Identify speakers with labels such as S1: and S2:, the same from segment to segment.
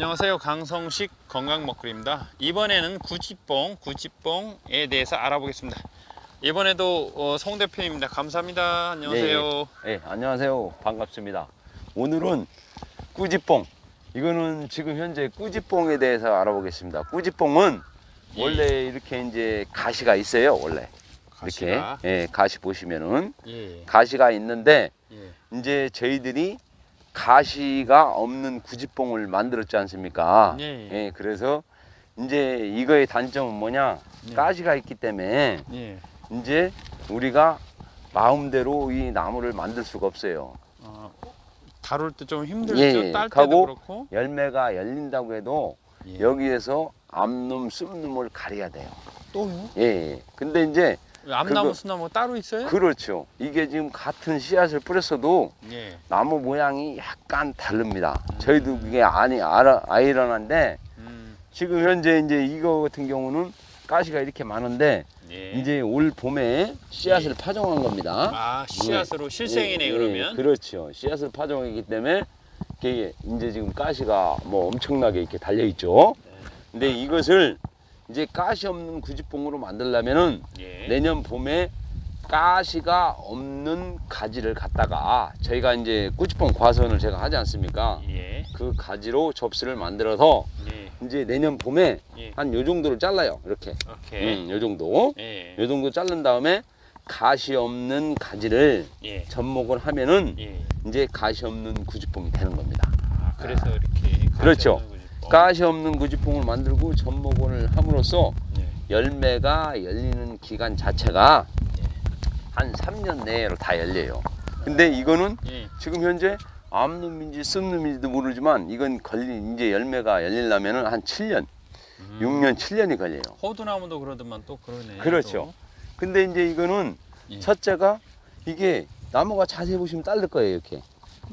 S1: 안녕하세요. 강성식 건강 먹거리입니다. 이번에는 구찌뽕, 구찌뽕에 대해서 알아보겠습니다. 이번에도 어, 송 대표님입니다. 감사합니다. 안녕하세요.
S2: 네, 안녕하세요. 반갑습니다. 오늘은 꾸지뽕. 이거는 지금 현재 꾸지뽕에 대해서 알아보겠습니다. 꾸지뽕은
S1: 예.
S2: 원래 이렇게 이제 가시가 있어요. 원래
S1: 가시가.
S2: 이렇게 예, 가시 보시면은
S1: 예.
S2: 가시가 있는데
S1: 예.
S2: 이제 저희들이 가시가 없는 구지뽕을 만들었지 않습니까?
S1: 예.
S2: 예, 그래서 이제 이거의 단점은 뭐냐?
S1: 예.
S2: 가시가 있기 때문에
S1: 예.
S2: 이제 우리가 마음대로 이 나무를 만들 수가 없어요.
S1: 어, 다룰 때 좀 힘들죠.
S2: 예,
S1: 딸 때도
S2: 가고
S1: 그렇고.
S2: 열매가 열린다고 해도
S1: 예.
S2: 여기에서 암놈, 씀놈을 가려야 돼요.
S1: 또요?
S2: 예, 예. 근데 이제
S1: 암나무
S2: 그거-
S1: 수나무 따로 있어요?
S2: 그렇죠. 이게 지금 같은 씨앗을 뿌렸어도
S1: 예.
S2: 나무 모양이 약간 다릅니다. 저희도 그게 아니 알아 아이러한데
S1: 음.
S2: 지금 현재 이제 이거 같은 경우는 가시가 이렇게 많은데
S1: 예.
S2: 이제 올 봄에 씨앗을 파종한 겁니다.
S1: 아 씨앗으로 실생이네
S2: 예, 예,
S1: 그러면.
S2: 그렇죠. 씨앗을 파종했기 때문에 이게 이제 지금 가시가 뭐 엄청나게 이렇게 달려 있죠.
S1: 네.
S2: 근데 이것을 이제 가시 없는 구지뽕으로 만들려면은
S1: 예.
S2: 내년 봄에 가시가 없는 가지를 갖다가 저희가 이제 꾸지뽕 과수원을 제가 하지 않습니까?
S1: 예.
S2: 그 가지로 접시를 만들어서
S1: 예.
S2: 이제 내년 봄에
S1: 예.
S2: 한 요 정도로 잘라요. 이렇게.
S1: 오케이.
S2: 음, 요 정도.
S1: 예.
S2: 요 정도 자른 다음에 가시 없는 가지를
S1: 예.
S2: 접목을 하면은
S1: 예.
S2: 이제 가시 없는 구지뽕이 되는 겁니다.
S1: 아, 그래서 이렇게
S2: 그렇죠.
S1: 없는.
S2: 가시 없는 구지뽕을 만들고 접목을 함으로써
S1: 예.
S2: 열매가 열리는 기간 자체가
S1: 예.
S2: 한 3년 내로 다 열려요. 근데 이거는
S1: 예.
S2: 지금 현재 암놈인지 씀놈인지도 모르지만 이건 걸리 이제 열매가 열리려면은 한 7년,
S1: 음.
S2: 6년, 7년이 걸려요.
S1: 호두나무도 그러더만 또 그러네.
S2: 그렇죠. 근데 이제 이거는
S1: 예.
S2: 첫째가 이게 나무가 자세히 보시면 딸릴 거예요 이렇게.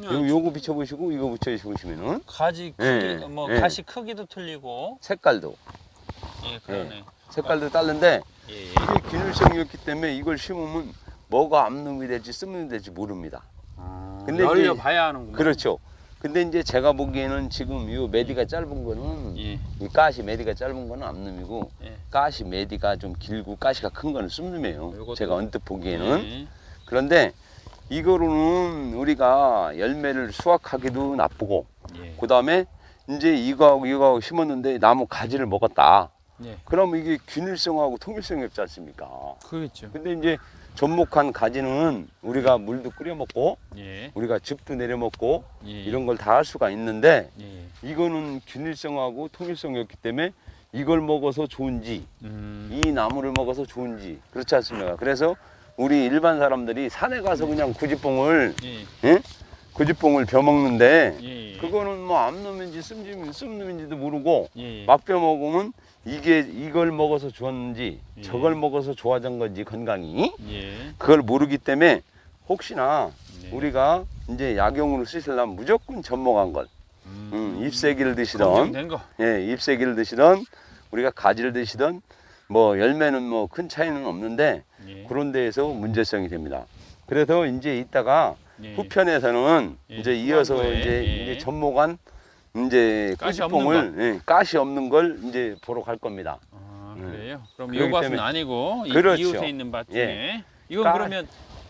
S1: 또.
S2: 요, 요거 비춰보시고 이거 비춰보시면은
S1: 가지
S2: 예,
S1: 크기 뭐
S2: 예.
S1: 가시 크기도 틀리고
S2: 색깔도
S1: 예 그러네.
S2: 색깔도 다른데
S1: 예. 예.
S2: 이게 균일성이었기 때문에 이걸 심으면 뭐가 암놈이 될지 씀놈이 될지 모릅니다.
S1: 아,
S2: 근데
S1: 열려
S2: 이제-
S1: 봐야 하는구나.
S2: 그렇죠. 근데 이제 제가 보기에는 지금 이 메디가 짧은 거는
S1: 예.
S2: 이 가시 메디가 짧은 거는 암놈이고
S1: 예.
S2: 가시 메디가 좀 길고 가시가 큰 거는 씀놈이에요.
S1: 요것도-
S2: 제가 언뜻 보기에는
S1: 예.
S2: 그런데 이거로는 우리가 열매를 수확하기도 나쁘고
S1: 예.
S2: 그 다음에 이제 이거하고 이거하고 심었는데 나무 가지를 먹었다.
S1: 예.
S2: 그러면 이게 균일성하고 통일성이 없지 않습니까?
S1: 그렇죠.
S2: 근데 이제 접목한 가지는 우리가 물도 끓여 먹고
S1: 예.
S2: 우리가 즙도 내려 먹고
S1: 예.
S2: 이런 걸 다 할 수가 있는데
S1: 예.
S2: 이거는 균일성하고 통일성이 없기 때문에 이걸 먹어서 좋은지
S1: 음.
S2: 이 나무를 먹어서 좋은지 그렇지 않습니까? 그래서 우리 일반 사람들이 산에 가서 그냥 구지뽕을
S1: 예.
S2: 구지뽕을 벼 먹는데
S1: 예.
S2: 그거는 뭐 암놈인지 씀놈인지 씀놈인지도 모르고
S1: 예.
S2: 막 벼 먹으면 이게 이걸 먹어서 좋았는지
S1: 예.
S2: 저걸 먹어서 좋아진 건지 건강이
S1: 예.
S2: 그걸 모르기 때문에 혹시나
S1: 네.
S2: 우리가 이제 약용으로 쓰시려면 무조건 접목한 걸
S1: 음.
S2: 음, 잎새기를 드시던. 예, 잎새기를 드시던 우리가 가지를 드시던 뭐 열매는 뭐 큰 차이는 없는데
S1: 예.
S2: 그런 데에서 문제성이 됩니다. 그래서 이제 이따가
S1: 예.
S2: 후편에서는
S1: 예,
S2: 이제 이어서
S1: 후반부에,
S2: 이제,
S1: 예.
S2: 이제 접목한 이제
S1: 가시
S2: 꾸지뽕을 예, 가시 없는 걸 이제 보러 갈 겁니다.
S1: 아,
S2: 음.
S1: 그래요? 그럼
S2: 그렇기
S1: 이 밭은 아니고 이,
S2: 그렇죠.
S1: 이웃에 있는 밭 중에
S2: 예.
S1: 이건
S2: 까-
S1: 그러면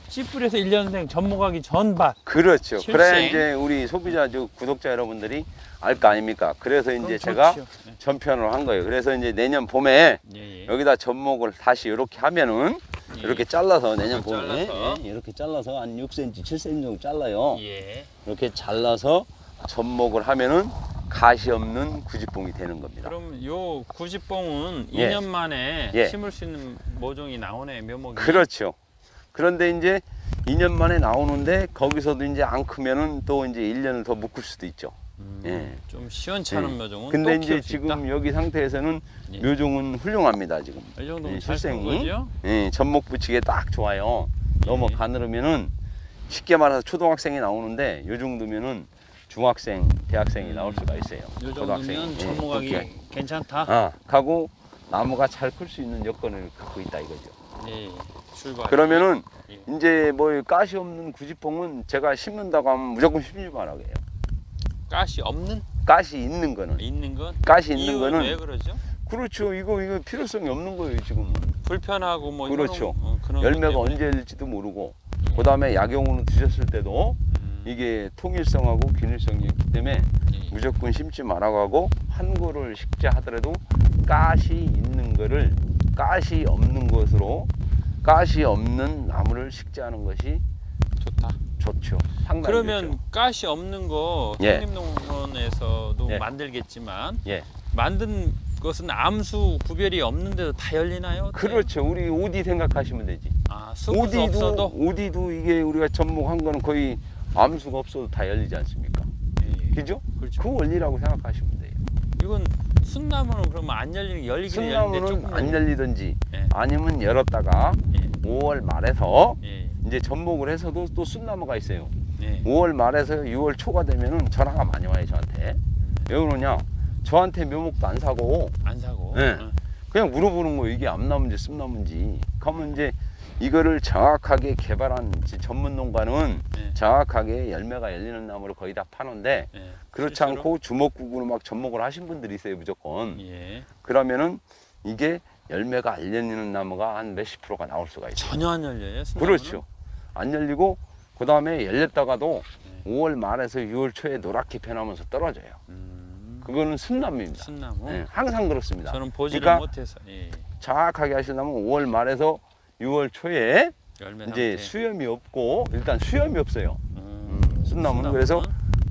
S1: 씨 뿌려서 1년생 접목하기 전 밭.
S2: 그렇죠. 그래야 이제 우리 소비자 저 구독자 여러분들이 알 거 아닙니까? 그래서 이제
S1: 그럼
S2: 제가. 전편을 한 거예요. 그래서 이제 내년 봄에
S1: 예, 예.
S2: 여기다 접목을 다시 이렇게 하면은
S1: 예.
S2: 이렇게 잘라서 내년 봄에
S1: 잘라서.
S2: 예, 이렇게 잘라서 한 6cm, 7cm 정도 잘라요.
S1: 예.
S2: 이렇게 잘라서 접목을 하면은 가시 없는 구지뽕이 되는 겁니다.
S1: 그럼 요 구지뽕은
S2: 예.
S1: 2년 만에
S2: 예.
S1: 심을 수 있는 모종이 나오네 묘목이.
S2: 그렇죠. 그런데 이제 2년 만에 나오는데 거기서도 이제 안 크면은 또 이제 1년을 더 묶을 수도 있죠.
S1: 음,
S2: 예.
S1: 좀 시원찮은
S2: 예.
S1: 묘종은
S2: 근데
S1: 또
S2: 이제 지금
S1: 있다.
S2: 여기 상태에서는
S1: 예.
S2: 묘종은 훌륭합니다 지금.
S1: 이 정도면
S2: 예,
S1: 잘큰
S2: 실생이.
S1: 거죠?
S2: 예, 접목 붙이기에 딱 좋아요. 너무
S1: 예.
S2: 가늘으면은 쉽게 말해서 초등학생이 나오는데 요 정도면은 중학생, 대학생이
S1: 음.
S2: 나올 수가 있어요.
S1: 요. 정도면
S2: 예,
S1: 접목하기
S2: 그렇게.
S1: 괜찮다.
S2: 아, 하고 나무가 잘 클 수 있는 여건을 갖고 있다 이거죠.
S1: 예. 출발.
S2: 그러면은
S1: 예.
S2: 이제 뭐 가시 없는 구지뽕은 제가 심는다고 하면 무조건 심지 말라고 해요.
S1: 가시 없는
S2: 가시 있는 거는
S1: 있는 건
S2: 가시 있는 거는
S1: 왜 그러죠?
S2: 그렇죠. 이거 이거 필요성이 없는 거예요 지금은.
S1: 불편하고 뭐
S2: 그렇죠.
S1: 이런, 어,
S2: 열매가. 언제 열릴지도 모르고 그다음에 약용으로 드셨을 때도
S1: 음,
S2: 이게 통일성하고 균일성이 있기 때문에
S1: 예.
S2: 무조건 심지 하고 한 거를 식재하더라도 가시 있는 거를 가시 없는 것으로 가시 없는 나무를 식재하는 것이
S1: 좋다.
S2: 좋죠. 상당히
S1: 그러면
S2: 좋죠.
S1: 가시 없는 거
S2: 예.
S1: 독립농원에서도
S2: 예.
S1: 만들겠지만
S2: 예.
S1: 만든 것은 암수 구별이 없는데도 다 열리나요?
S2: 그렇죠. 우리 오디 생각하시면 되지.
S1: 아,
S2: 오디도
S1: 없어도
S2: 오디도 이게 우리가 접목한 거는 거의 암수가 없어도 다 열리지 않습니까?
S1: 예, 예.
S2: 그죠?
S1: 그렇죠.
S2: 그 원리라고 생각하시면 돼요.
S1: 이건 순나무는 그러면 안 열리는 열리긴 열리는데
S2: 순나무는 안 열리든지
S1: 예.
S2: 아니면 열었다가
S1: 예.
S2: 5월 말에서
S1: 예.
S2: 이제 접목을 해서도 또 순나무가 있어요.
S1: 예.
S2: 5월 말에서 6월 초가 되면은 전화가 많이 와요 저한테. 왜 그러냐? 저한테 묘목도 안 사고
S1: 안 사고.
S2: 네.
S1: 어.
S2: 그냥 물어보는 거예요. 이게 암나무인지 씀나무인지. 그러면 이제 이거를 정확하게 개발한 전문 농가는
S1: 예.
S2: 정확하게 열매가 열리는 나무를 거의 다 파는데
S1: 예.
S2: 그렇지
S1: 실제로?
S2: 않고 주먹구구로 막 접목을 하신 분들이 있어요 무조건.
S1: 예.
S2: 그러면은 이게 열매가 안 열리는 나무가 한 몇십 프로가 나올 수가 있어요.
S1: 전혀 안 열려요.
S2: 그렇죠. 안 열리고 그 다음에 열렸다가도
S1: 네.
S2: 5월 말에서 6월 초에 노랗게 변하면서 떨어져요.
S1: 음,
S2: 그거는 순나무입니다.
S1: 순나무.
S2: 네, 항상 그렇습니다.
S1: 저는 보지를
S2: 그러니까
S1: 못해서 예.
S2: 정확하게 하시려면 5월 말에서 6월 초에
S1: 열매
S2: 이제
S1: 상태.
S2: 수염이 없고 일단 수염이 없어요.
S1: 음,
S2: 음, 순나무는 그래서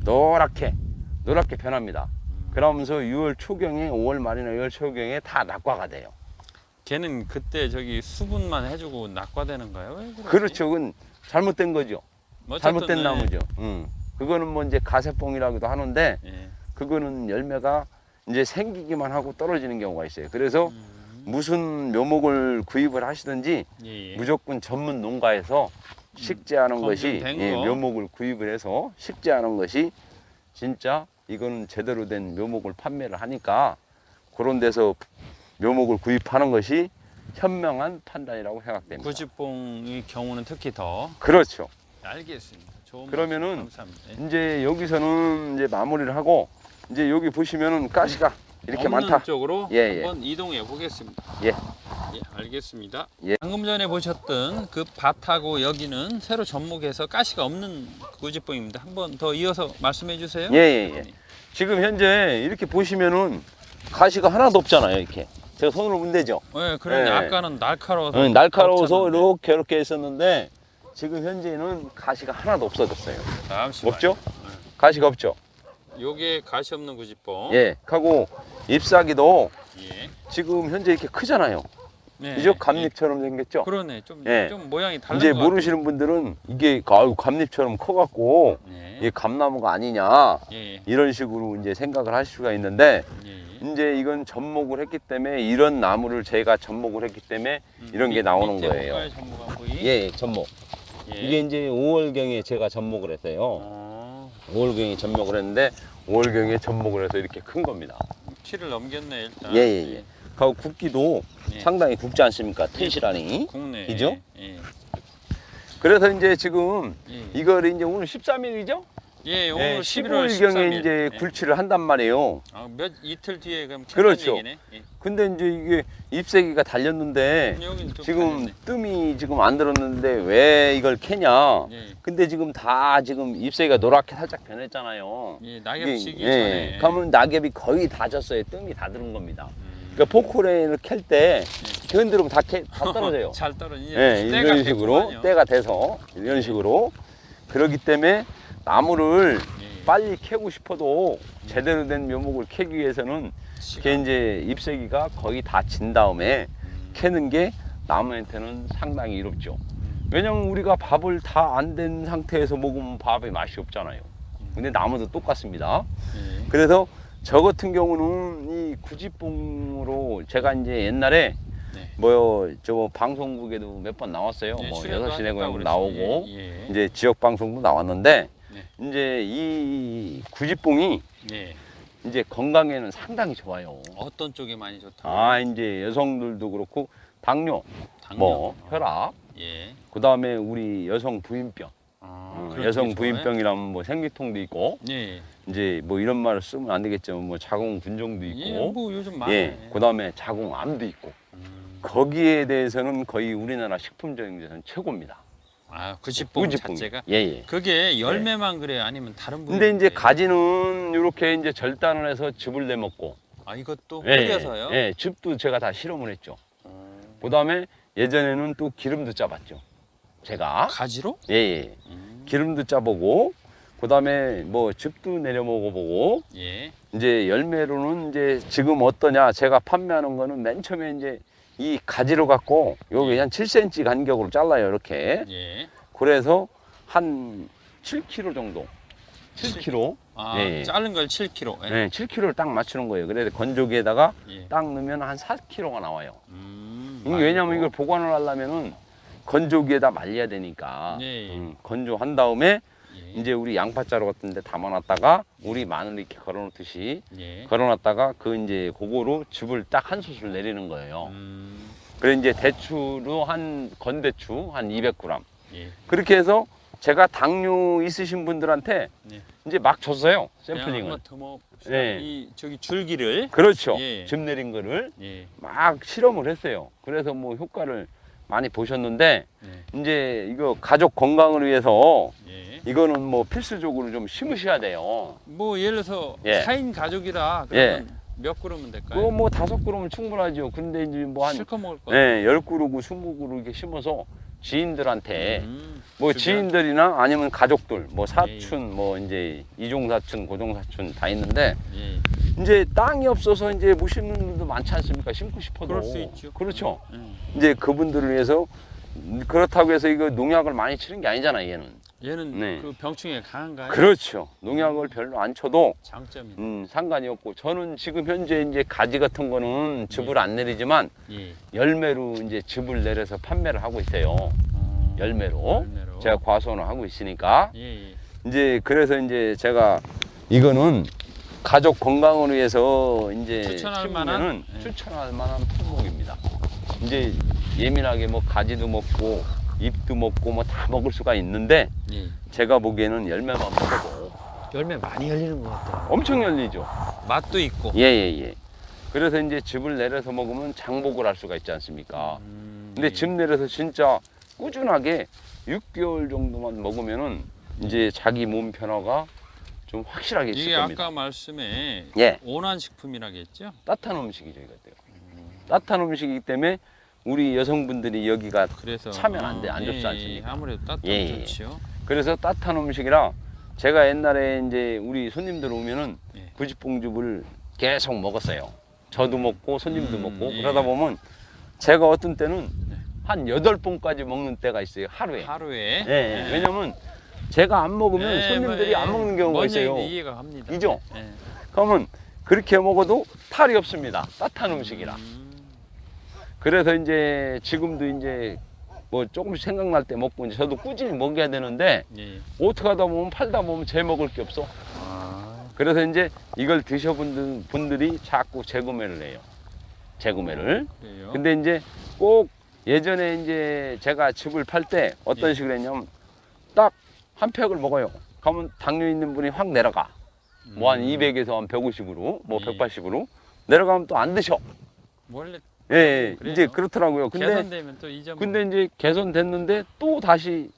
S2: 노랗게 노랗게 변합니다.
S1: 음.
S2: 그러면서 6월 초경에 5월 말이나 6월 초경에 다 낙과가 돼요.
S1: 걔는 그때 저기 수분만 해주고 낙과되는 거예요? 왜 그러지?
S2: 그렇죠. 그건 잘못된 거죠.
S1: 뭐
S2: 잘못된
S1: 어쨌든,
S2: 나무죠. 음. 그거는 뭐 이제 가세뽕이라고도 하는데
S1: 예. 예.
S2: 그거는 열매가 이제 생기기만 하고 떨어지는 경우가 있어요. 그래서
S1: 음,
S2: 무슨 묘목을 구입을 하시든지
S1: 예, 예.
S2: 무조건 전문 농가에서 식재하는 것이
S1: 검증된
S2: 예,
S1: 거.
S2: 묘목을 구입을 해서 식재하는 것이 진짜 이거는 제대로 된 묘목을 판매를 하니까 그런 데서 묘목을 구입하는 것이 현명한 판단이라고 생각됩니다.
S1: 구지뽕의 경우는 특히 더
S2: 그렇죠.
S1: 알겠습니다. 좋은
S2: 그러면은
S1: 말씀 감사합니다. 예.
S2: 이제 여기서는 이제 마무리를 하고 이제 여기 보시면은 가시가 이렇게 많다.
S1: 쪽으로
S2: 예, 예.
S1: 한번 이동해 보겠습니다.
S2: 예.
S1: 예, 알겠습니다.
S2: 예.
S1: 방금 전에 보셨던 그 밭하고 여기는 새로 접목해서 가시가 없는 구지뽕입니다. 한번 더 이어서 말씀해 주세요.
S2: 예, 예, 예. 지금 현재 이렇게 보시면은 가시가 하나도 없잖아요. 이렇게 제가 손으로 문대죠.
S1: 예, 그런데
S2: 예.
S1: 아까는 날카로워서
S2: 응, 날카로워서
S1: 없잖아요.
S2: 이렇게 이렇게 했었는데 지금 현재는 가시가 하나도 없어졌어요.
S1: 잠시만요.
S2: 없죠? 가시가 없죠.
S1: 요게 가시 없는 구지뽕.
S2: 예. 하고 잎사귀도
S1: 예.
S2: 지금 현재 이렇게 크잖아요.
S1: 네.
S2: 이죠? 감잎처럼 생겼죠.
S1: 예. 그러네. 좀,
S2: 예.
S1: 좀 모양이 다른
S2: 이제
S1: 것
S2: 모르시는 분들은 이게 아유 감잎처럼 커갖고.
S1: 예.
S2: 이게 감나무가 아니냐
S1: 예.
S2: 이런 식으로 이제 생각을 할 수가 있는데
S1: 예. 예.
S2: 이제 이건 접목을 했기 때문에 이런 나무를 제가 접목을 했기 때문에
S1: 음,
S2: 이런 게
S1: 밑-
S2: 나오는 거예요.
S1: 보이?
S2: 예, 접목.
S1: 예.
S2: 이게 이제 5월 경에 제가 접목을 했어요.
S1: 어,
S2: 5월경에 접목을 했는데 5월경에 접목을 해서 이렇게 큰 겁니다.
S1: 키를 넘겼네 일단.
S2: 예, 예, 예. 하고 굵기도
S1: 예.
S2: 상당히 굵지 않습니까? 텐시라니.
S1: 굵네.
S2: 그죠?
S1: 예.
S2: 그래서 이제 지금
S1: 예.
S2: 이걸 이제 오늘 13일이죠?
S1: 예, 오늘
S2: 예,
S1: 11월
S2: 15일경에
S1: 13일.
S2: 이제
S1: 예.
S2: 굴치를 한단 말이에요.
S1: 아, 몇 이틀 뒤에 그럼
S2: 그렇죠.
S1: 얘기네. 예.
S2: 근데 이제 이게 잎새기가 달렸는데
S1: 여긴 좀
S2: 지금
S1: 달렸네.
S2: 뜸이 지금 안 들었는데 왜 이걸 캐냐?
S1: 예.
S2: 근데 지금 다 지금 잎새기가 노랗게 살짝 변했잖아요.
S1: 예, 낙엽 지기
S2: 예,
S1: 전에.
S2: 그러면 낙엽이 거의 다 졌어요. 뜸이 다 들은 겁니다.
S1: 음.
S2: 그러니까 포크레인을 캘때 흔들으면 다, 캐, 다 떨어져요.
S1: 잘 떨어지네.
S2: 예, 이런 식으로 때가 돼서 이런 식으로 그렇기 때문에 나무를
S1: 예.
S2: 빨리 캐고 싶어도 제대로 된 묘목을 캐기 위해서는 그게 이제 잎새기가 거의 다 진 다음에
S1: 음.
S2: 캐는 게 나무한테는 상당히 이롭죠. 왜냐면 우리가 밥을 다 안 된 상태에서 먹으면 밥의 맛이 없잖아요. 근데 나무도 똑같습니다.
S1: 예.
S2: 그래서 저 같은 경우는 이 구지뽕으로 제가 이제 옛날에
S1: 네.
S2: 뭐요 저 방송국에도 몇 번 나왔어요.
S1: 예,
S2: 뭐 여섯 시내 고향도. 나오고
S1: 예, 예.
S2: 이제 지역 방송도 나왔는데
S1: 네.
S2: 이제 이 구지뽕이
S1: 예.
S2: 이제 건강에는 상당히 좋아요.
S1: 어떤 쪽이 많이 좋다?
S2: 아 이제 여성들도 그렇고 당뇨,
S1: 당뇨.
S2: 뭐 혈압,
S1: 예.
S2: 그 다음에 우리 여성 부인병,
S1: 아,
S2: 어,
S1: 그런
S2: 여성? 부인병이라면 뭐 생리통도 있고
S1: 예.
S2: 이제 뭐 이런 말을 쓰면 안 되겠지만 뭐 자궁 분종도 있고
S1: 예, 뭐 요즘 많아요.
S2: 예, 그다음에 자궁암도 있고
S1: 음.
S2: 거기에 대해서는 거의 우리나라 식품적인 최고입니다.
S1: 아, 구지뽕
S2: 우지뽕이.
S1: 자체가
S2: 예, 예.
S1: 그게 열매만 그래요? 아니면 다른 분?
S2: 근데 이제 가지는 이렇게 이제 절단을 해서 즙을 내 먹고
S1: 아, 이것도
S2: 예,
S1: 끓여서요?
S2: 예, 즙도 제가 다 실험을 했죠.
S1: 음.
S2: 그다음에 예전에는 또 기름도 짜봤죠. 제가
S1: 가지로?
S2: 예, 예.
S1: 음.
S2: 기름도 짜보고 그다음에 뭐 즙도 내려 먹어보고
S1: 예.
S2: 이제 열매로는 이제 지금 어떠냐 제가 판매하는 거는 맨 처음에 이제 이 가지로 갖고 여기 한 7cm 간격으로 잘라요 이렇게
S1: 예.
S2: 그래서 한 7kg 정도 7kg
S1: 아,
S2: 예.
S1: 자른 걸 7kg. 예.
S2: 네, 7kg를 딱 맞추는 거예요 그래서 건조기에다가
S1: 예.
S2: 딱 넣으면 한 4kg가 나와요
S1: 음.
S2: 이게 왜냐면 이걸 보관을 하려면은 건조기에다 말려야 되니까
S1: 예, 예.
S2: 음, 건조한 다음에
S1: 예.
S2: 이제 우리 양파자루 같은 데 담아놨다가 우리 마늘 이렇게 걸어놓듯이
S1: 예.
S2: 걸어놨다가 그 이제 그거로 즙을 딱 한 솥을 내리는 거예요.
S1: 음.
S2: 그래 이제 대추로 한 건대추 한 200g
S1: 예.
S2: 그렇게 해서 제가 당뇨 있으신 분들한테
S1: 네.
S2: 이제 막 줬어요 샘플링을. 예.
S1: 이 저기 줄기를
S2: 그렇죠.
S1: 예.
S2: 즙 내린 거를
S1: 예.
S2: 막 실험을 했어요. 그래서 뭐 효과를 많이 보셨는데
S1: 예.
S2: 이제 이거 가족 건강을 위해서
S1: 예.
S2: 이거는 뭐 필수적으로 좀 심으셔야 돼요.
S1: 뭐 예를 들어서
S2: 예.
S1: 4인 가족이라
S2: 예.
S1: 그러면 몇 그릇면 될까요?
S2: 그거 뭐 다섯 그루면 충분하죠. 근데 이제 뭐한
S1: 실컷 먹을 거.
S2: 네, 열 그루고 스무 그루 이렇게 심어서 지인들한테
S1: 음.
S2: 뭐
S1: 주변?
S2: 지인들이나 아니면 가족들 뭐 사촌 뭐 이제 이종 사촌 고종 사촌 다 있는데
S1: 예.
S2: 이제 땅이 없어서 이제 못 심는 분들도 많지 않습니까 심고 싶어도
S1: 그럴 수 있죠.
S2: 그렇죠
S1: 음.
S2: 이제 그분들을 위해서 그렇다고 해서 이거 농약을 많이 치는 게 아니잖아 얘는
S1: 얘는
S2: 네.
S1: 그 병충해 강한가요?
S2: 그렇죠 농약을 별로 안 쳐도
S1: 장점이.
S2: 음, 상관이 없고 저는 지금 현재 이제 가지 같은 거는 즙을 안 내리지만
S1: 예.
S2: 열매로 이제 즙을 내려서 판매를 하고 있어요
S1: 어,
S2: 열매로
S1: 열매로.
S2: 제가 과수원을 하고 있으니까
S1: 예, 예.
S2: 이제 그래서 이제 제가 이거는 가족 건강을 위해서 이제
S1: 추천할 만한? 예.
S2: 추천할 만한 품목입니다. 이제 예민하게 뭐 가지도 먹고 잎도 먹고 뭐 다 먹을 수가 있는데
S1: 예.
S2: 제가 보기에는 열매만 먹어도
S1: 열매 많이 열리는 것 같아요.
S2: 엄청 열리죠.
S1: 맛도 있고.
S2: 예예예. 예, 그래서 이제 즙을 내려서 먹으면 장복을 할 수가 있지 않습니까?
S1: 음,
S2: 근데
S1: 예.
S2: 즙 내려서 진짜 꾸준하게 6개월 정도만 먹으면은 이제 자기 몸 변화가 좀 확실하게 있을
S1: 이게
S2: 겁니다.
S1: 아까 말씀에
S2: 예.
S1: 온화 식품이라겠죠?
S2: 따뜻한 음식이죠 이것도요. 따뜻한 음식이기 때문에 우리 여성분들이 여기가
S1: 그래서
S2: 차면 안 돼, 안 좋지
S1: 예,
S2: 않습니까?
S1: 예, 아무래도 따뜻하면
S2: 예, 예.
S1: 좋지요.
S2: 그래서 따뜻한 음식이라 제가 옛날에 이제 우리 손님들 오면은
S1: 예.
S2: 구지뽕즙을 계속 먹었어요. 저도 먹고 손님도
S1: 음,
S2: 먹고
S1: 예.
S2: 그러다 보면 제가 어떤 때는
S1: 네.
S2: 한 여덟 봉까지 먹는 때가 있어요 하루에.
S1: 하루에.
S2: 예, 왜냐면 제가 안 먹으면
S1: 예,
S2: 손님들이
S1: 뭐, 예.
S2: 안 먹는 경우가
S1: 뭔
S2: 있어요.
S1: 이해가 갑니다.
S2: 이죠?
S1: 예.
S2: 그러면 그렇게 먹어도 탈이 없습니다. 따뜻한 음식이라.
S1: 음,
S2: 그래서 이제 지금도 이제 뭐 조금씩 생각날 때 먹고 이제 저도 꾸준히 먹여야 되는데
S1: 예.
S2: 어떻게 하다 보면 팔다 보면 재 먹을 게 없어.
S1: 아,
S2: 그래서 이제 이걸 드셔본 분들이 자꾸 재구매를 해요. 재구매를.
S1: 그래요.
S2: 근데 이제 꼭 예전에 이제 제가 즙을 팔 때 어떤
S1: 예.
S2: 식으로 했냐면 딱 한 팩을 먹어요. 그러면 당뇨 있는 분이 확 내려가. 뭐한
S1: 음,
S2: 200에서 한 150으로, 뭐
S1: 예.
S2: 180으로 내려가면 또 안 드셔.
S1: 원래
S2: 예, 예.
S1: 그래요?
S2: 이제 그렇더라고요. 근데
S1: 개선되면 또 이점.
S2: 근데 이제 개선됐는데 또 다시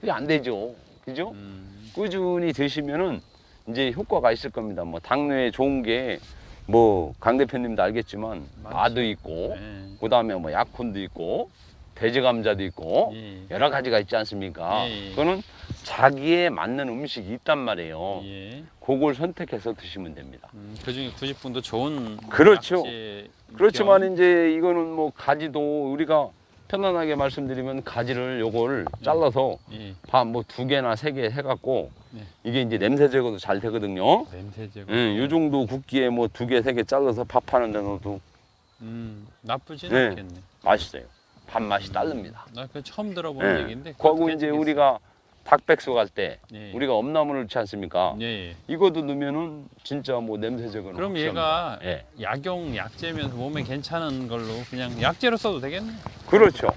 S2: 그게 안 되죠. 그죠?
S1: 음,
S2: 꾸준히 드시면은 이제 효과가 있을 겁니다. 뭐 당뇨에 좋은 게 뭐 강 대표님도 알겠지만
S1: 많지.
S2: 마도 있고
S1: 예.
S2: 그다음에 뭐 약혼도 있고 돼지 감자도 있고
S1: 예.
S2: 여러 가지가 있지 않습니까?
S1: 예, 예.
S2: 그거는 자기에 맞는 음식이 있단 말이에요.
S1: 예.
S2: 그걸 선택해서 드시면 됩니다.
S1: 음, 그중에 90분도 좋은
S2: 그렇죠. 그렇지만
S1: 겸,
S2: 이제 이거는 뭐 가지도 우리가 편안하게 말씀드리면 가지를 요걸 잘라서
S1: 예.
S2: 밥뭐 두 개나 세 개 해갖고
S1: 네.
S2: 이게 이제 냄새 제거도 잘 되거든요.
S1: 냄새 제거.
S2: 예, 요 정도 굵기에 뭐 두 개 세 개 잘라서 밥 하는 데 넣어도
S1: 음, 나쁘진
S2: 네.
S1: 않겠네.
S2: 맛있어요. 밥 맛이 따릅니다.
S1: 나 그 처음 들어보는
S2: 예.
S1: 얘기인데. 그것도
S2: 이제. 우리가 닭백숙 할 때
S1: 예.
S2: 우리가 엄나무를 넣지 않습니까?
S1: 예. 예.
S2: 이것도 넣으면은 진짜 뭐 냄새 제거는
S1: 그럼. 얘가
S2: 예.
S1: 약용 약재면서 몸에 괜찮은 걸로 그냥 약재로 써도 되겠네.
S2: 그렇죠.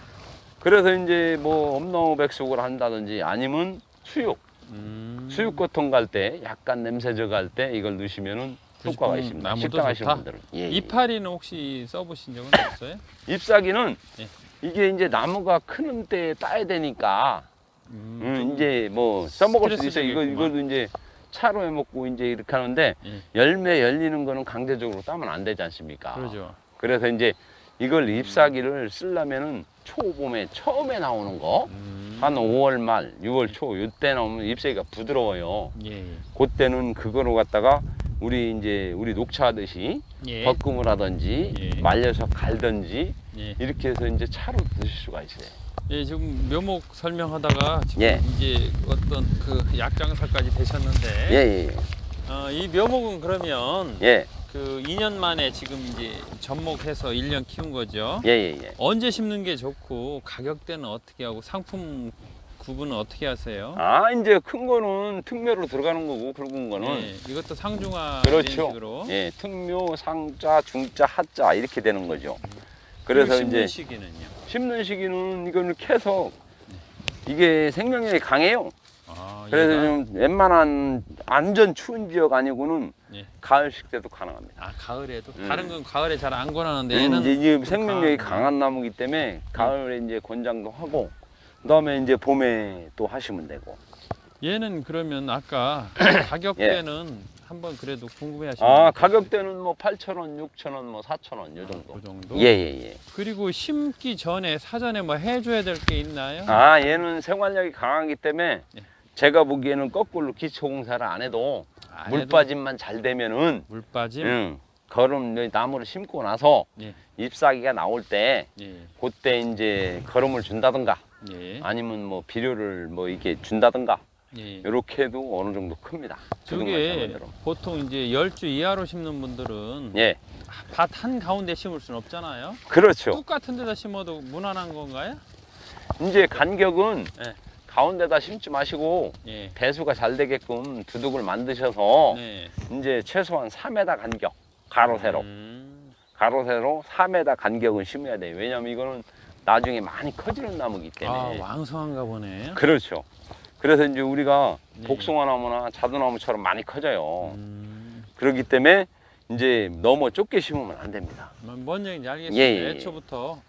S2: 그래서 이제 뭐 엄나무 백숙을 한다든지 아니면 수육
S1: 음. 음.
S2: 수육 고통 갈 때 약간 냄새 저갈 때 이걸 넣으시면은 효과가
S1: 구십봉
S2: 있습니다.
S1: 나무도
S2: 식당 하시는
S1: 좋다.
S2: 분들은. 예, 예.
S1: 이파리는 혹시 써보신 적은 없어요?
S2: 잎사귀는
S1: 예.
S2: 이게 이제 나무가 크는 때 따야 되니까
S1: 음,
S2: 음,
S1: 좀
S2: 이제 뭐 써먹을 수
S1: 스트레스
S2: 있어요. 이거. 이거도 이제 차로 해 먹고 이제 이렇게 하는데
S1: 예.
S2: 열매 열리는 거는 강제적으로 따면 안 되지 않습니까?
S1: 그러죠.
S2: 그래서 이제 이걸 잎사귀를 쓰려면은 초봄에 처음에 나오는 거.
S1: 음.
S2: 한 5월 말, 6월 초 이때 나오면 잎사귀가 부드러워요.
S1: 예. 예.
S2: 그때는 그거로 갖다가 우리 이제 우리 녹차하듯이
S1: 예.
S2: 벗금을 하든지
S1: 예.
S2: 말려서 갈든지
S1: 예.
S2: 이렇게 해서 이제 차로 드실 수가 있어요.
S1: 예, 지금 묘목 설명하다가 지금
S2: 예.
S1: 이제 어떤 그 약장사까지 되셨는데
S2: 예, 예,
S1: 어, 이 묘목은 그러면
S2: 예,
S1: 그 2년 만에 지금 이제 접목해서 1년 키운 거죠.
S2: 예, 예, 예.
S1: 언제 심는 게 좋고 가격대는 어떻게 하고 상품 구분은 어떻게 하세요?
S2: 아, 이제 큰 거는 특매로 들어가는 거고 굵은 거는
S1: 예, 이것도 상중하
S2: 그렇죠.
S1: 식으로.
S2: 예, 특묘, 상자, 중자, 하자 이렇게 되는 거죠. 그래서
S1: 심는
S2: 이제
S1: 시기는요.
S2: 심는 시기는 이거는 캐서 이게 생명력이 강해요.
S1: 아,
S2: 그래서
S1: 얘가?
S2: 좀 웬만한 안전 추운 지역 아니고는
S1: 예.
S2: 가을 식대도 가능합니다.
S1: 아 가을에도
S2: 음.
S1: 다른 건 가을에 잘 안 권하는데
S2: 음,
S1: 얘는
S2: 이제 이게
S1: 좀
S2: 생명력이
S1: 강하구나.
S2: 강한 나무기 때문에 가을에 이제 권장도 하고 그다음에 이제 봄에 또 하시면 되고.
S1: 얘는 그러면 아까 가격대는 한번 그래도 궁금해하시는
S2: 아
S1: 분들
S2: 가격대는 뭐 8,000원, 6,000원, 뭐 4,000원 요 정도.
S1: 그 정도.
S2: 예예예.
S1: 그리고 심기 전에 사전에 뭐 해줘야 될 게 있나요?
S2: 아 얘는 생활력이 강하기 때문에
S1: 예.
S2: 제가 보기에는 거꾸로 기초 공사를 안 해도 안물
S1: 해도
S2: 빠짐만 잘 되면은
S1: 물 빠짐.
S2: 응, 걸음 여기 나무를 심고 나서
S1: 예.
S2: 잎사귀가 나올 때
S1: 예.
S2: 그때 이제 걸음을 준다든가
S1: 예.
S2: 아니면 뭐 비료를 뭐 이렇게 준다든가
S1: 예.
S2: 이렇게 해도 어느 정도 큽니다.
S1: 저게. 보통 이제 열 주 이하로 심는 분들은
S2: 예,
S1: 밭 한 가운데 심을 수는 없잖아요.
S2: 그렇죠.
S1: 뚝 같은 데다 심어도 무난한 건가요?
S2: 이제 간격은
S1: 예.
S2: 가운데다 심지 마시고
S1: 예.
S2: 배수가 잘 되게끔 두둑을 만드셔서
S1: 네.
S2: 이제 최소한 3m 간격 가로 세로
S1: 음.
S2: 가로 세로 3m 간격은 심어야 돼요. 왜냐하면 이거는 나중에 많이 커지는 나무기
S1: 아
S2: 때문에
S1: 왕성한가 보네.
S2: 그렇죠. 그래서 이제 우리가
S1: 네.
S2: 복숭아나무나 자두나무처럼 많이 커져요.
S1: 음.
S2: 그렇기 때문에 이제 너무 좁게 심으면 안 됩니다.
S1: 뭔 얘기인지 알겠습니다.
S2: 예, 예, 예.
S1: 애초부터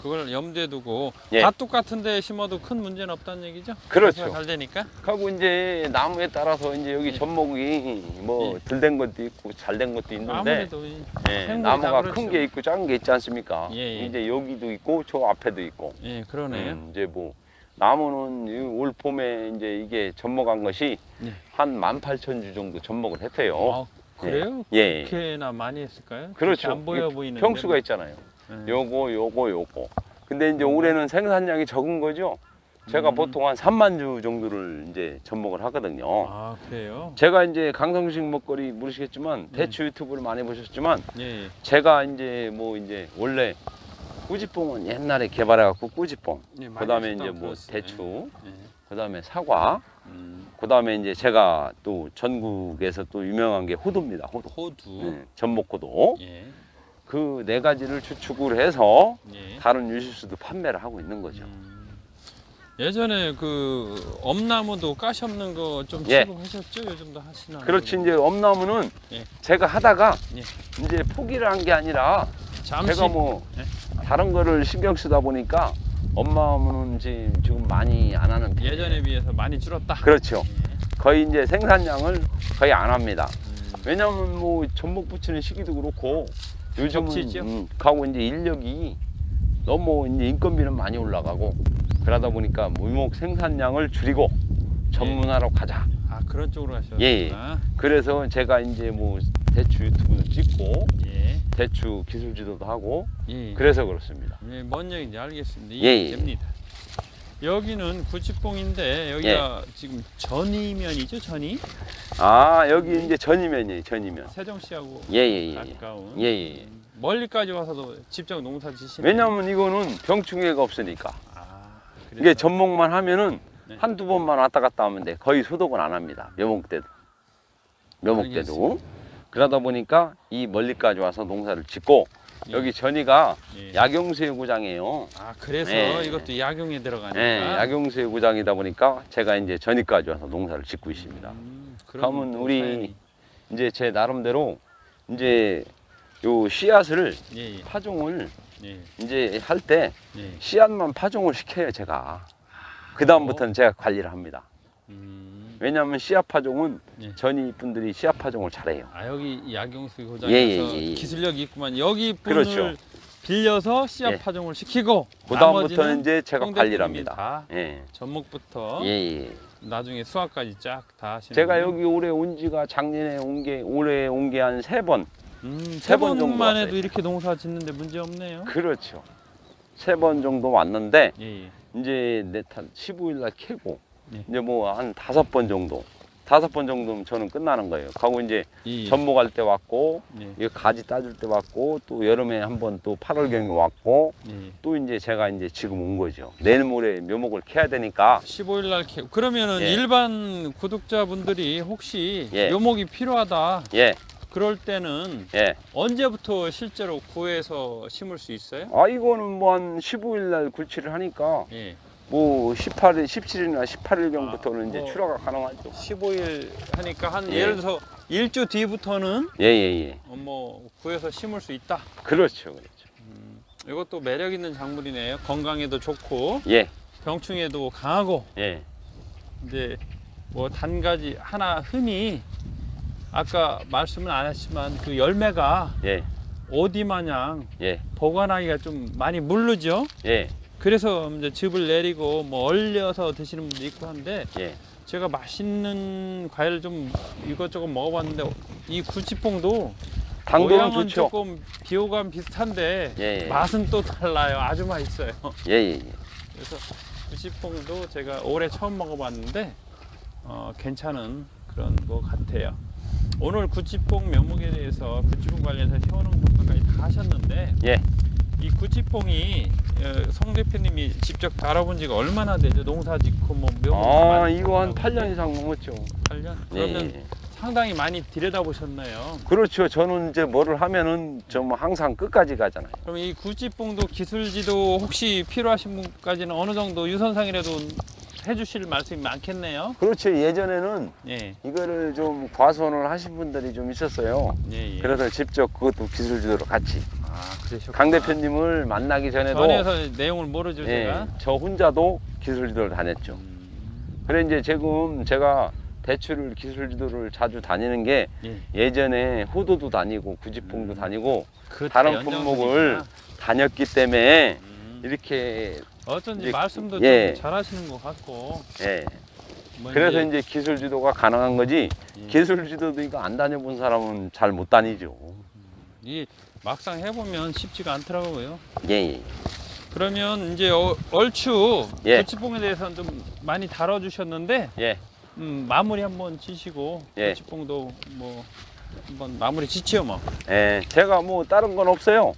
S1: 그걸 염두에 두고
S2: 예.
S1: 밭 똑같은 데 심어도 큰 문제는 없다는 얘기죠?
S2: 그렇죠.
S1: 잘 되니까?
S2: 하고 이제 나무에 따라서 이제 여기
S1: 예.
S2: 접목이 뭐
S1: 예.
S2: 들된 것도 있고 잘 된 것도 있는데
S1: 아무래도 이-
S2: 예, 나무가
S1: 다 그렇죠.
S2: 큰게 있고 작은 게 있지 않습니까?
S1: 예, 예.
S2: 이제 여기도 있고 저 앞에도 있고.
S1: 예 그러네요.
S2: 음, 이제 뭐 나무는 이올 봄에 이제 이게 접목한 것이
S1: 예.
S2: 한 18,000주 정도 접목을 했대요.
S1: 아, 그래요?
S2: 예.
S1: 그렇게나 많이 했을까요?
S2: 그렇죠.
S1: 안 보여
S2: 이게
S1: 보이는데.
S2: 평수가 있잖아요.
S1: 예.
S2: 요거 요거 요거. 근데 이제 올해는 생산량이 적은 거죠. 제가
S1: 음.
S2: 보통 한 3만 주 정도를 이제 접목을 하거든요.
S1: 아 그래요?
S2: 제가 이제 강성식 먹거리 모르시겠지만
S1: 네.
S2: 대추 유튜브를 많이 보셨지만
S1: 예. 예.
S2: 제가 이제 뭐 이제 원래 꾸지뽕은 옛날에 개발해 갖고 꾸지뽕.
S1: 예, 많이
S2: 그다음에 이제 뭐
S1: 들었어요.
S2: 대추,
S1: 예.
S2: 그다음에 사과,
S1: 음.
S2: 그다음에 이제 제가 또 전국에서 또 유명한 게 호두입니다. 호두.
S1: 호두.
S2: 네, 전목호두.
S1: 예.
S2: 그 네 가지를 추측을 해서
S1: 예.
S2: 다른 유실수도 판매를 하고 있는 거죠.
S1: 음. 예전에 그 엄나무도 가시 없는 거 좀
S2: 예.
S1: 취급하셨죠? 요즘도 하시나?
S2: 그렇지 이제 엄나무는
S1: 예.
S2: 제가 하다가
S1: 예.
S2: 이제 포기를 한 게 아니라
S1: 잠시
S2: 제가 뭐
S1: 예.
S2: 다른 거를 신경 쓰다 보니까 엄나무는 지금 지금 많이 안 하는 편이에요.
S1: 예전에 비해서 많이 줄었다.
S2: 그렇죠.
S1: 예.
S2: 거의 이제 생산량을 거의 안 합니다.
S1: 음.
S2: 왜냐하면 뭐 전목 붙이는 시기도 그렇고 요즘은? 음, 가고 이제 인력이 너무 이제 인건비는 많이 올라가고 그러다 보니까 무목 생산량을 줄이고 전문화로 가자.
S1: 아 그런 쪽으로 하셨구나.
S2: 예, 그래서 제가 이제 뭐 대추 유튜브도 찍고
S1: 예.
S2: 대추 기술 지도도 하고
S1: 예.
S2: 그래서 그렇습니다.
S1: 예, 뭔 얘기인지 알겠습니다.
S2: 예,
S1: 이해됩니다. 여기는 구치뽕인데 여기가 지금 전이면이죠, 전이?
S2: 아 여기 이제 전이면이에요, 전이면.
S1: 세종시하고
S2: 예 예 예.
S1: 가까운.
S2: 예예.
S1: 음, 멀리까지 와서도 직접 농사 지시는.
S2: 왜냐하면 이거는 병충해가 없으니까.
S1: 아,
S2: 이게
S1: 그래서.
S2: 접목만 하면은
S1: 네.
S2: 한두 번만 왔다 갔다 하면 돼. 거의 소독은 안 합니다. 묘목 때도. 묘목 때도.
S1: 알겠습니다.
S2: 그러다 보니까 이 멀리까지 와서 농사를 짓고 여기 전이가
S1: 예.
S2: 약용수구장이에요.
S1: 아 그래서
S2: 네.
S1: 이것도 약용에 들어가니까.
S2: 예, 약용수구장이다 보니까 제가 이제 전이까지 와서 농사를 짓고 있습니다.
S1: 음,
S2: 그러면
S1: 또
S2: 우리
S1: 사연이.
S2: 이제 제 나름대로 이제 요 씨앗을
S1: 예, 예,
S2: 파종을
S1: 예,
S2: 이제 할때
S1: 예.
S2: 씨앗만 파종을 시켜요 제가. 그 다음부터는 제가 관리를 합니다.
S1: 음.
S2: 왜냐하면 씨앗 파종은
S1: 예.
S2: 전이 분들이 씨앗 파종을 잘해요.
S1: 아 여기
S2: 예,
S1: 고장에서
S2: 예, 예, 예.
S1: 기술력이 있구만. 여기 분을
S2: 그렇죠.
S1: 빌려서 씨앗
S2: 예.
S1: 파종을 시키고
S2: 그 다음부터는
S1: 나머지는
S2: 이제 제가
S1: 홍
S2: 관리를
S1: 대표님이
S2: 합니다.
S1: 다
S2: 예.
S1: 전목부터
S2: 예, 예.
S1: 나중에 수확까지 쫙 다 하시는.
S2: 제가? 여기 올해 온 지가 작년에 온 게 올해 온 게 한 세 번.
S1: 음, 세세
S2: 번 정도
S1: 번만
S2: 왔어요.
S1: 해도 이렇게 농사 짓는데 문제 없네요.
S2: 그렇죠. 세 번 정도 왔는데
S1: 예, 예.
S2: 이제 내탄 15일 날 캐고
S1: 예.
S2: 이제 뭐 한 다섯 번 정도. 다섯 번 정도면 저는 끝나는 거예요. 가고 이제
S1: 예,
S2: 전목할 때 왔고
S1: 예,
S2: 이거 가지 따줄 때 왔고 또 여름에 한 번 또 8월경에 왔고
S1: 예.
S2: 또 이제 제가 이제 지금 온 거죠. 내일 모레 묘목을 캐야 되니까
S1: 15일 날 캐. 그러면은
S2: 예.
S1: 일반 구독자분들이 혹시
S2: 예.
S1: 묘목이 필요하다
S2: 예,
S1: 그럴 때는
S2: 예.
S1: 언제부터 실제로 구해서 심을 수 있어요?
S2: 아 이거는 뭐 한 15일 날 굴치를 하니까
S1: 예.
S2: 뭐 18일, 17일이나 18일경부터는
S1: 아,
S2: 이제
S1: 뭐.
S2: 출하가 가능하죠.
S1: 15일 하니까 한
S2: 예.
S1: 예 를 들어서 일주 뒤부터는
S2: 예, 예, 예.
S1: 어, 뭐 구해서 심을 수 있다.
S2: 그렇죠, 그렇죠.
S1: 음, 이것도 매력 있는 작물이네요. 건강에도 좋고
S2: 예,
S1: 병충해도 강하고
S2: 예,
S1: 이제 뭐 단 가지 하나 흔히 아까 말씀은 안 했지만 그 열매가
S2: 예,
S1: 어디 마냥
S2: 예,
S1: 보관하기가 좀 많이 물르죠.
S2: 예,
S1: 그래서 이제 즙을 내리고 뭐 얼려서 드시는 분도 있고 한데
S2: 예.
S1: 제가 맛있는 과일을 좀 이것저것 먹어봤는데 이 구치뽕도
S2: 당도는
S1: 모양은
S2: 좋죠.
S1: 조금 비호감 비슷한데
S2: 예, 예,
S1: 맛은 또 달라요. 아주 맛있어요.
S2: 예, 예, 예.
S1: 그래서 구치뽕도 제가 올해 처음 먹어봤는데 어, 괜찮은 그런 것 같아요. 오늘 구치뽕 묘목에 대해서 구치뽕 관련해서 효능 평가까지 다 하셨는데
S2: 예.
S1: 이 구치뽕이 어, 송 대표님이 직접 알아본 지가 얼마나 되죠? 농사 짓고 뭐 묘목
S2: 아, 이거 한 8년 이상 넘었죠.
S1: 8년?
S2: 예,
S1: 그러면
S2: 예.
S1: 상당히 많이 들여다보셨네요.
S2: 그렇죠. 저는 이제 뭐를 하면은 좀 항상 끝까지 가잖아요.
S1: 그럼 이 구찌뽕도 기술지도 혹시 필요하신 분까지는 어느 정도 유선상이라도 해주실 말씀이 많겠네요.
S2: 그렇죠. 예전에는
S1: 예,
S2: 이거를 좀 과손을 하신 분들이 좀 있었어요.
S1: 예, 예.
S2: 그래서 직접 그것도 기술 주도로 같이
S1: 아, 그러셨구나.
S2: 강 대표님을 만나기 전에도
S1: 전에서 내용을 모르죠
S2: 예,
S1: 제가.
S2: 저 혼자도 기술 지도를 다녔죠.
S1: 음,
S2: 그래 이제 지금 제가 대출을 기술 지도를 자주 다니는 게
S1: 예.
S2: 예전에 호도도 다니고 구지뽕도
S1: 음.
S2: 다니고
S1: 그
S2: 다른
S1: 연장선이구나.
S2: 품목을 다녔기 때문에
S1: 음,
S2: 이렇게
S1: 어쩐지
S2: 이제-
S1: 말씀도
S2: 예.
S1: 좀 잘하시는 것 같고.
S2: 예.
S1: 뭐
S2: 그래서 이제 기술 지도가 가능한 거지
S1: 예.
S2: 기술 지도도 이거 안 다녀본 사람은 잘 못 다니죠.
S1: 이 막상 해보면 쉽지가 않더라고요.
S2: 예, 예.
S1: 그러면 이제 어- 얼추
S2: 예.
S1: 구치뽕에 대해서는 좀 많이 다뤄주셨는데
S2: 예.
S1: 음, 마무리 한번 지시고
S2: 예.
S1: 구치뽕도 뭐 한번 마무리 지치요 뭐.
S2: 예. 제가 뭐 다른 건 없어요.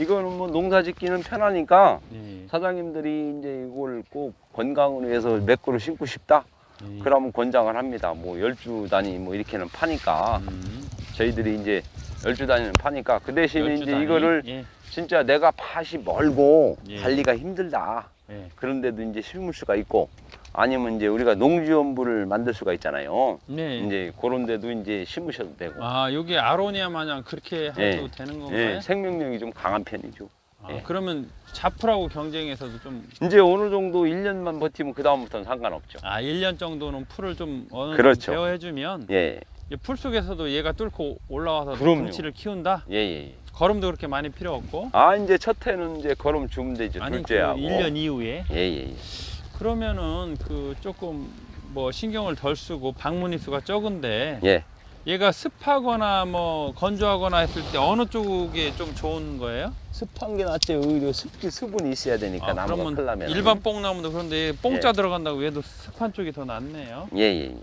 S2: 이거는 뭐 농사 짓기는 편하니까
S1: 예.
S2: 사장님들이 이제 이걸 꼭 건강을 위해서 몇 그루 심고 싶다.
S1: 예.
S2: 그러면 권장을 합니다. 뭐 열 주 단위 뭐 이렇게는 파니까
S1: 음,
S2: 저희들이 이제 열주 단위는 파니까 그 대신에 이제
S1: 단위?
S2: 이거를
S1: 예.
S2: 진짜 내가 팥이 멀고
S1: 예.
S2: 관리가 힘들다.
S1: 예.
S2: 그런데도 이제 심을 수가 있고 아니면 이제 우리가 농지연부를 만들 수가 있잖아요.
S1: 네.
S2: 이제 그런 데도 이제 심으셔도 되고.
S1: 아 여기 아로니아 마냥 그렇게 해도
S2: 예.
S1: 되는 건가요?
S2: 예, 생명력이 좀 강한 편이죠.
S1: 아,
S2: 예.
S1: 그러면 자프라고 경쟁에서도 좀
S2: 이제 어느 정도 1년만 버티면 그 다음부터는 상관없죠.
S1: 아, 1년 정도는 풀을 좀 어느
S2: 그렇죠.
S1: 정도 배워해주면
S2: 예,
S1: 이 풀 속에서도 얘가 뚫고 올라와서
S2: 그럼요.
S1: 덩치를 키운다.
S2: 예, 예. 예.
S1: 걸음도 그렇게 많이 필요 없고.
S2: 아, 이제 첫 해는 이제 걸음 주면 되죠.
S1: 아니 그
S2: 둘째하고.
S1: 1년 이후에
S2: 예, 예, 예.
S1: 그러면은 그 조금 뭐 신경을 덜 쓰고 방문의 수가 적은데
S2: 예.
S1: 얘가 습하거나 뭐 건조하거나 했을 때 어느 쪽에 좀 좋은 거예요?
S2: 습한 게 낫지. 오히려 습기 수분이 있어야 되니까
S1: 아,
S2: 나무가
S1: 그러면
S2: 클라면.
S1: 일반 뽕나무도 그런데 뽕짜
S2: 예.
S1: 들어간다고 얘도 습한 쪽이 더 낫네요.
S2: 예, 예, 예.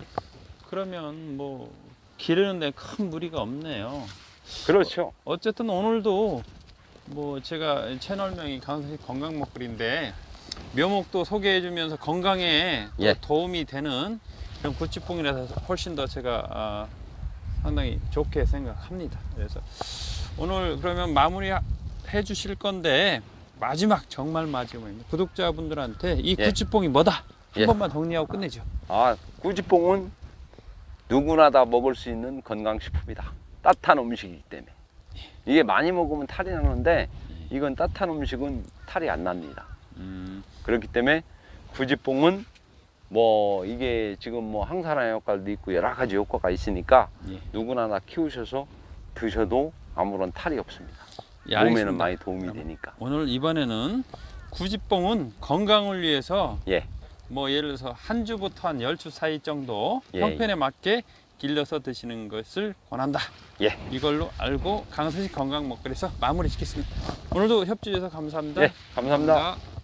S1: 그러면 뭐 기르는데 큰 무리가 없네요.
S2: 그렇죠.
S1: 어 쨌든 오늘도 뭐 제가 채널명이 강사식 건강 먹거리인데 묘목도 소개해주면서 건강에 또
S2: 예.
S1: 도움이 되는 그런 구치뽕이라서 훨씬 더 제가 아, 상당히 좋게 생각합니다. 그래서 오늘 그러면 마무리 해주실 건데 마지막 정말 마지막입니다. 구독자분들한테 이
S2: 예.
S1: 구찌뽕이 뭐다 한
S2: 예.
S1: 번만 정리하고 끝내죠.
S2: 아, 꾸지뽕은 누구나 다 먹을 수 있는 건강식품이다. 따뜻한 음식이기 때문에. 이게 많이 먹으면 탈이 나는데 이건 따뜻한 음식은 탈이 안 납니다.
S1: 음,
S2: 그렇기 때문에 구지뽕은 뭐 이게 지금 뭐 항산화 효과도 있고 여러 가지 효과가 있으니까
S1: 예.
S2: 누구나 다 키우셔서 드셔도 아무런 탈이 없습니다.
S1: 예,
S2: 몸에는. 많이 도움이 되니까.
S1: 오늘 이번에는 구찌뽕은 건강을 위해서
S2: 예.
S1: 뭐 예를 들어서 한 주부터 한 열 주 사이 정도
S2: 예,
S1: 형편에 맞게 길러서 드시는 것을 권한다.
S2: 예.
S1: 이걸로 알고 강서식 건강 먹거리에서 마무리 짓겠습니다. 오늘도 협조해 주셔서 감사합니다.
S2: 예, 감사합니다.
S1: 감사합니다.